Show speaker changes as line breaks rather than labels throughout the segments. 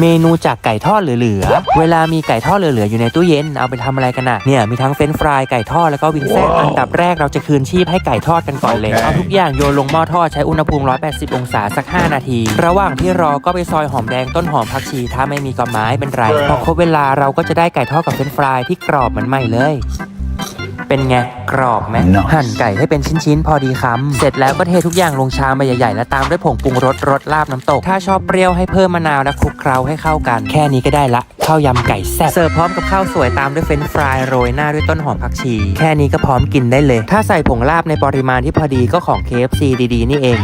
เมนูจากไก่ทอดเหลือๆ เวลามีไก่ทอดเหลือๆ อยู่ในตู้เย็น เอาไปทำอะไรกันน่ะเนี่ยมีทั้งเฟรนช์ฟรายไก่ทอดแล้วก็วิงแซ่บอันดับแรกเราจะคืนชีพให้ไก่ทอดกันก่อนเลย เอาทุกอย่างโยนลงหม้อทอดใช้อุณหภูมิ 180 องศาสัก 5 นาที ระหว่างที่รอก็ไปซอยหอมแดงต้นหอมผักชี ถ้าไม่มีก็ไม้เป็นไร พอครบเวลาเราก็จะได้ไก่ทอดกับเฟรนช์ฟรายที่กรอบเหมือนใหม่เลย เป็นไงกรอบไหม
Nice
หั่นไก่ให้เป็นชิ้น ๆ พอดีคำ เสร็จแล้วก็เททุกอย่างลงชามใบใหญ่ๆ แล้วตามด้วยผงปรุงรสรสลาบน้ำตก ถ้าชอบเปรี้ยวให้เพิ่มมะนาวและคลุกเคล้าให้เข้ากัน แค่นี้ก็ได้ละข้าวยำไก่แซ่บ เสิร์ฟพร้อมกับข้าวสวยตามด้วยเฟรนช์ฟรายโรยหน้าด้วยต้นหอมผักชี แค่นี้ก็พร้อมกินได้เลย ถ้าใส่ผงลาบในปริมาณที่พอดีก็ของ KFC ดีๆ นี่เอง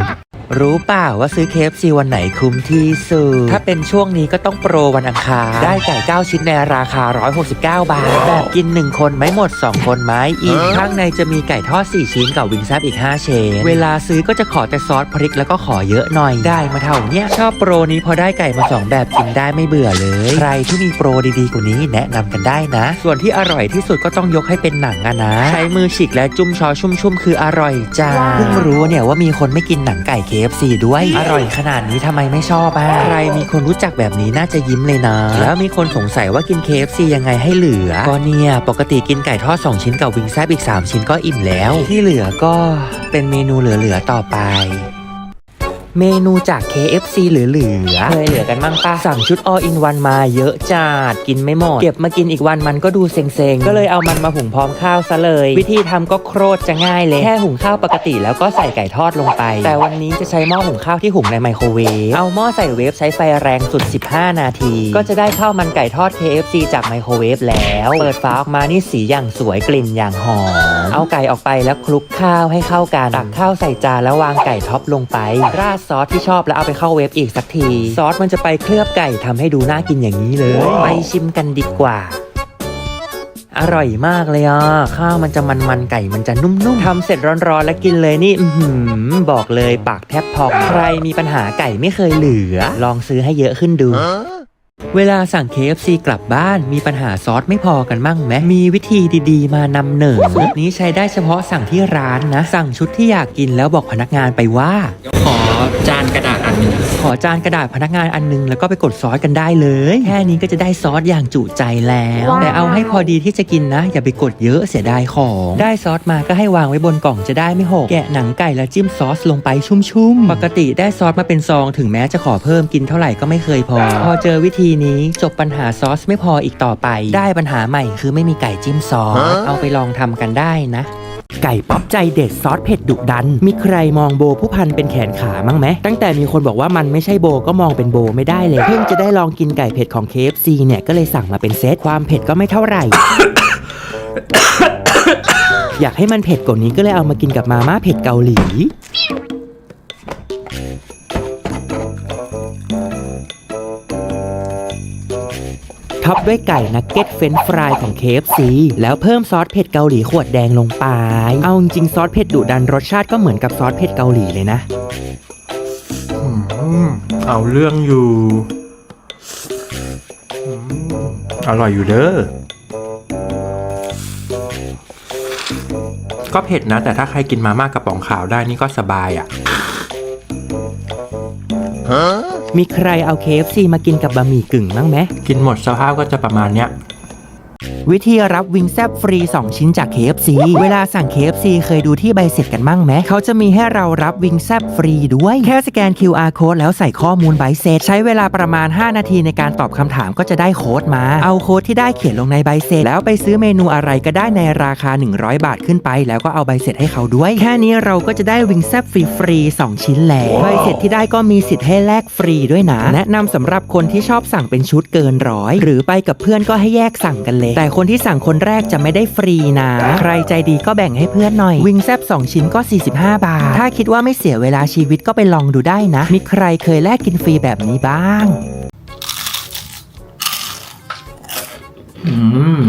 รู้เปล่าว่าซื้อ KFC วันไหนคุ้มที่สุด ถ้าเป็นช่วงนี้ก็ต้องโปรวันอังคาร ได้ไก่ 9 ชิ้นในราคา 169 บาท แบบกิน 1 คนไม่หมด 2 คนไหมอีก ข้างในจะมีไก่ทอด 4 ชิ้นกับวิงแซบอีก 5 เชน เวลาซื้อก็จะขอแต่ซอสพริกแล้วก็ขอเยอะหน่อย ได้มาเท่าเนี้ยชอบโปรนี้พอได้ไก่มา 2 แบบกินได้ไม่เบื่อเลย ใครที่มีโปรดีๆกว่านี้แนะนำกันได้นะ ส่วนที่อร่อยที่สุดก็ต้องยกให้เป็นหนังอะนะ ใช้มือฉีกและจุ่มชอชุ่มๆคืออร่อยจ้าเพิ่งรู้เนี่ยว่ามีคนไม่กินหนังไก่ KFC ด้วย อร่อยขนาดนี้ทำไมไม่ชอบอะใครมีคนรู้จักแบบนี้น่าจะยิ้มเลยนะ แล้วมีคนสงสัยว่ากิน KFC ยังไงให้เหลือก็เนี่ยปกติกินไก่ทอด 2 ชิ้นกับวิงแซบอีก 3 ชิ้นก็อิ่มแล้ว ที่เหลือก็เป็นเมนูเหลือๆต่อไป เมนูจาก KFC เหลือๆเคยเหลือกันมั่งปะสั่งชุด all in one มาเยอะจัดกินไม่หมด เก็บมากินอีกวันมันก็ดูเซ็งๆ ก็เลยเอามันมาหุงพร้อมข้าวซะเลย วิธีทำก็โครตจะง่ายเลย แค่หุงข้าวปกติแล้วก็ใส่ไก่ทอดลงไป แต่วันนี้จะใช้หม้อหุงข้าวที่หุงในไมโครเวฟเอาหม้อใส่เวฟใช้ไฟแรงสุด 15 นาที ก็จะได้ข้าวมันไก่ทอด KFC จากไมโครเวฟแล้วเปิดฝาออกมานี่สีอย่างสวยกลิ่นอย่างหอมเอาไก่ออกไปแล้วคลุกข้าวให้เข้ากันตักข้าวใส่จานแล้ววางไก่ท็อปลงไปราดซอสที่ชอบแล้วเอาไปเข้าเวฟอีกสักที ซอสมันจะไปเคลือบไก่ทำให้ดูน่ากินอย่างนี้เลยไปชิมกันดีกว่าอร่อยมากเลยอะ ข้าวมันจะมันๆไก่มันจะนุ่มๆทำเสร็จร้อนๆแล้วกินเลยนี่ อือหือบอกเลยปากแทบพองใครมีปัญหาไก่ไม่เคยเหลือ ลองซื้อให้เยอะขึ้นดู เวลาสั่ง KFC กลับบ้านมีปัญหาซอสไม่พอกันมั่งไหมมีวิธีดีๆ มานำเหนอสูตรนี้ใช้ได้เฉพาะสั่งที่ร้านนะ สั่งชุดที่อยากกินแล้วบอกพนักงานไปว่า ขอจานกระดาษอันนึงขอจานกระดาษพนักงานอันนึงแล้วก็ไปกดซอสกันได้เลย แค่นี้ก็จะได้ซอสอย่างจุใจแล้ว
ว้าว
แต่เอาให้พอดีที่จะกินนะ อย่าไปกดเยอะเสียดายของ ได้ซอสมาก็ให้วางไว้บนกล่องจะได้ไม่หกแกะหนังไก่แล้วจิ้มซอสลงไปชุ่มๆปกติได้ซอสมาเป็นซอง ถึงแม้จะขอเพิ่มกินเท่าไหร่ก็ไม่เคยพอ พอเจอวิธีนี้จบปัญหาซอสไม่พออีกต่อไป ได้ปัญหาใหม่คือไม่มีไก่จิ้มซอส เอาไปลองทำกันได้นะ ไก่ป๊อปใจเด็ดซอสเผ็ดดุดัน มีใครมองโบผู้พันเป็นแขนขามั้งไหม ตั้งแต่มีคนบอกว่ามันไม่ใช่โบก็มองเป็นโบไม่ได้เลย เพิ่งจะได้ลองกินไก่เผ็ดของ KFC เนี่ยก็เลยสั่งมาเป็นเซตความเผ็ดก็ไม่เท่าไหร่ อยากให้มันเผ็ดกว่านี้ก็เลยเอามากินกับมาม่าเผ็ดเกาหลี ท็อปด้วยไก่นักเก็ตเฟรนช์ฟรายของ KFC แล้วเพิ่มซอสเผ็ดเกาหลีขวดแดงลงไป เอาจริงๆซอสเผ็ดดุดันรสชาติก็เหมือนกับซอสเผ็ดเกาหลีเลยนะ
อืมเอาเรื่องอยู่อืมอร่อยอยู่เด้อ ก็เผ็ดนะ แต่ถ้าใครกินมาม่ากระป๋องขาวได้นี่ก็สบายอะ
มีใครเอา KFC มากินกับบะหมี่กึ่งบ้างไหม
กินหมดสภาพก็จะประมาณเนี้ย
วิธีรับวิงแซบฟรี 2 ชิ้นจาก KFC เวลาสั่ง KFC เคยดูที่ใบเสร็จกันบ้างไหม เขาจะมีให้เรารับวิงแซบฟรีด้วย แค่สแกน QR code แล้วใส่ข้อมูลใบเสร็จ ใช้เวลาประมาณ 5 นาทีในการตอบคำถามก็จะได้โค้ดมา เอาโค้ดที่ได้เขียนลงในใบเสร็จ แล้วไปซื้อเมนูอะไรก็ได้ในราคา 100 บาทขึ้นไป แล้วก็เอาใบเสร็จให้เขาด้วย แค่นี้เราก็จะได้วิงแซบฟรีๆ2ชิ้นแล้วใบเสร็จที่ได้ก็มีสิทธิ์ให้แลกฟรีด้วยนะ แนะนำสำหรับคนที่ชอบสั่งเป็นชุดเกินร้อยหรือไปกับเพื่อนก็ให้แยกสั่งกันเลยแต่คนที่สั่งคนแรกจะไม่ได้ฟรีนะ ใครใจดีก็แบ่งให้เพื่อนหน่อย วิงแซบ2 ชิ้นก็ 45 บาท ถ้าคิดว่าไม่เสียเวลาชีวิตก็ไปลองดูได้นะ มีใครเคยแลกกินฟรีแบบนี้บ้างอืม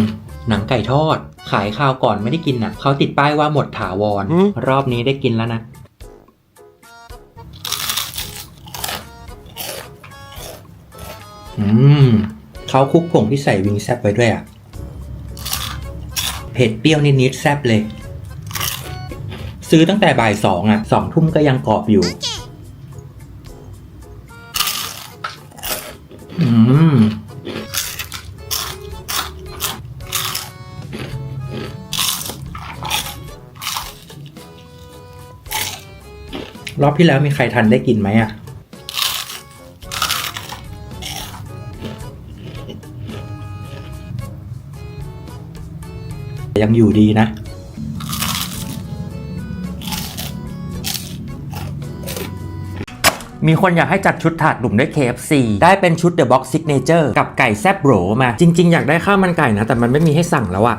หนังไก่ทอด ขายข้าวก่อนไม่ได้กินน่ะ เขาติดป้ายว่าหมดถาวร รอบนี้ได้กินแล้วนะ อืมเขาคลุกผงที่ใส่วิงแซบไว้ด้วยอะ เผ็ดเปรี้ยวนิดๆแซบเลย ซื้อตั้งแต่บ่ายสองอะสองทุ่มก็ยังกรอบอยู่ อืม
รอบที่แล้วมีใครทันได้กินไหมอะ ยังอยู่ดีนะ มีคนอยากให้จัดชุดถาดหลุมด้วย KFC ได้เป็นชุด The Box Signature กับไก่แซบโบรมา จริง ๆ อยากได้ข้าวมันไก่นะ แต่มันไม่มีให้สั่งแล้วอะ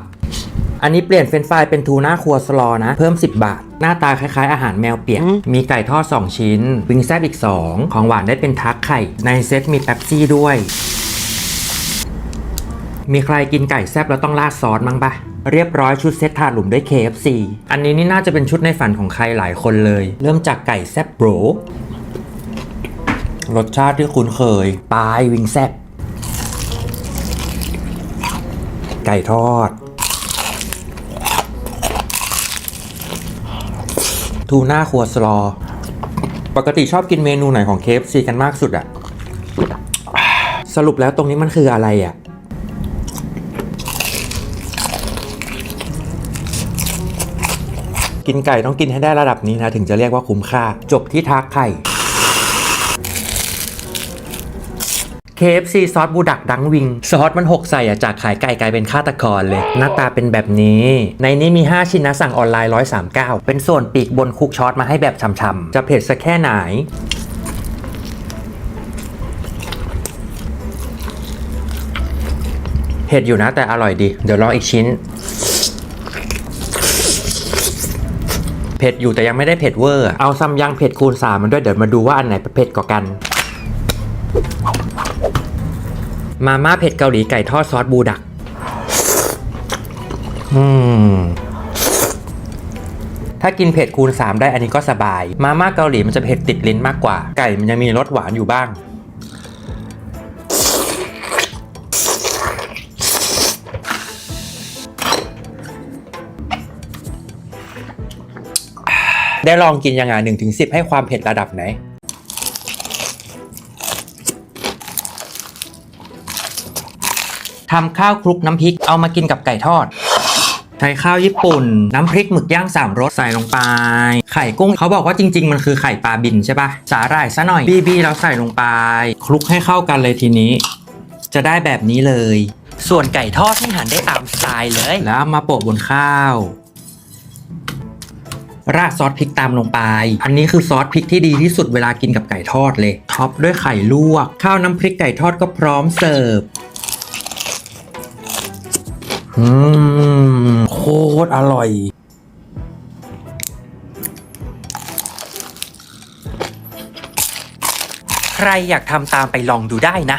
อันนี้เปลี่ยนเฟรนช์ฟรายเป็นทูน่าครัวสลอนะ เพิ่ม 10 บาท หน้าตาคล้ายๆ อาหารแมวเปียก มีไก่ทอด 2 ชิ้น วิงแซบอีก 2 ของหวานได้เป็นทักไข่ ในเซตมีแป๊บซี่ด้วย มีใครกินไก่แซบแล้วต้องราดซอสมั้งปะ เรียบร้อยชุดเซตถาดหลุมด้วย KFC อันนี้นี่น่าจะเป็นชุดในฝันของใครหลายคนเลย เริ่มจากไก่แซบโบรรสชาติที่คุ้นเคย ปลายวิงแซบไก่ทอด ทูน่าครัวสลอ ปกติชอบกินเมนูไหนของ KFC กันมากสุดอะสรุปแล้วตรงนี้มันคืออะไรอะ กินไก่ต้องกินให้ได้ระดับนี้นะ ถึงจะเรียกว่าคุ้มค่า จบที่ทักไข่ KFC ซอสบูดักดังวิง ซอสมันหกใส่อะจากขายไก่กลายเป็นฆาตกรเลย หน้าตาเป็นแบบนี้ ในนี้มี 5 ชิ้นนะสั่งออนไลน์ 139 เป็นส่วนปีกบนคุกช็อตมาให้แบบช่ำๆ จะเผ็ดสักแค่ไหนเผ็ดอยู่นะแต่อร่อยดี เดี๋ยวลองอีกชิ้น ผ็ดอยู่แต่ยังไม่ได้เผ็ดเวอร์ เอาซัมยังเผ็ดคูณ3มันด้วยเดี๋ยวมาดูว่าอันไหนเผ็ดกว่ากัน มาม่าเผ็ดเกาหลีไก่ทอดซอสบูดัก อืมถ้ากินเผ็ดคูณ 3 ได้อันนี้ก็สบาย มาม่าเกาหลีมันจะเผ็ดติดลิ้นมากกว่า ไก่มันยังมีรสหวานอยู่บ้าง ได้ลองกินยังไงหนึ่งถึงสิบให้ความเผ็ดระดับไหน ทำข้าวคลุกน้ำพริกเอามากินกับไก่ทอด ใช้ข้าวญี่ปุ่น น้ำพริกหมึกย่างสามรสใส่ลงไป ไข่กุ้งเขาบอกว่าจริง ๆ มันคือไข่ปลาบินใช่ปะสาหร่ายซะหน่อยบีบีเราใส่ลงไป คลุกให้เข้ากันเลยทีนี้ จะได้แบบนี้เลย ส่วนไก่ทอดให้หั่นได้ตามสไตล์เลย แล้วมาโปะบนข้าว ราดซอสพริกตามลงไป อันนี้คือซอสพริกที่ดีที่สุดเวลากินกับไก่ทอดเลย ท็อปด้วยไข่ลวก ข้าวน้ำพริกไก่ทอดก็พร้อมเสิร์ฟอืมโคตรอร่อยใครอยากทำตามไปลองดูได้นะ